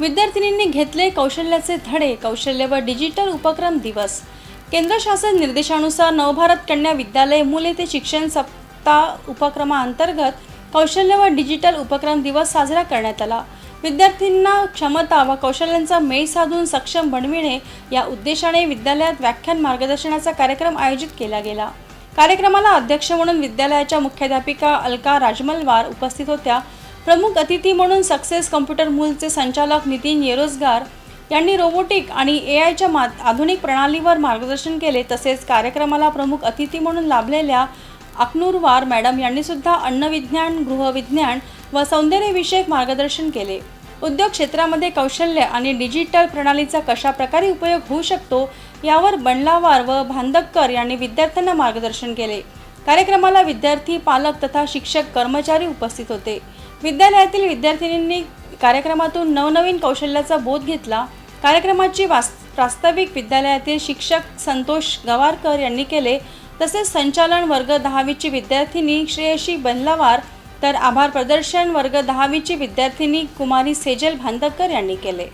विद्यार्थिनींनी घेतले कौशल्याचे धडे कौशल्य व डिजिटल उपक्रम दिवस. केंद्र शासन निर्देशानुसार नवभारत कन्या विद्यालय मुले ते शिक्षण सप्ताह उपक्रमाअंतर्गत कौशल्य व डिजिटल उपक्रम दिवस साजरा करण्यात आला. विद्यार्थ्यांना क्षमता व कौशल्यांचा मेळ साधून सक्षम बनविणे या उद्देशाने विद्यालयात व्याख्यान मार्गदर्शनाचा कार्यक्रम आयोजित केला गेला. कार्यक्रमाला अध्यक्ष म्हणून विद्यालयाच्या मुख्याध्यापिका अलका राजमलवार उपस्थित होत्या. प्रमुख अतिथी म्हणून सक्सेस कम्प्युटर मूलचे संचालक नितीन येरोजगार यांनी रोबोटिक आणि ए आयच्या मा आधुनिक प्रणालीवर मार्गदर्शन केले. तसेच कार्यक्रमाला प्रमुख अतिथी म्हणून लाभलेल्या अकनूरवार मॅडम यांनीसुद्धा अन्नविज्ञान गृहविज्ञान व सौंदर्यविषयक मार्गदर्शन केले. उद्योग क्षेत्रामध्ये कौशल्य आणि डिजिटल प्रणालीचा कशा प्रकारे उपयोग होऊ शकतो यावर बंडलावार व भांदककर यांनी विद्यार्थ्यांना मार्गदर्शन केले. कार्यक्रमाला विद्यार्थी पालक तथा शिक्षक कर्मचारी उपस्थित होते. विद्यालयातील विद्यार्थिनींनी कार्यक्रमातून नवनवीन कौशल्याचा बोध घेतला. कार्यक्रमाची वास् प्रास्ताविक विद्यालयातील शिक्षक संतोष गवारकर यांनी केले. तसेच संचालन वर्ग दहावीची विद्यार्थिनी श्रेयशी बंदलावार तर आभार प्रदर्शन वर्ग दहावीची विद्यार्थिनी कुमारी सेजल भांदकर यांनी केले.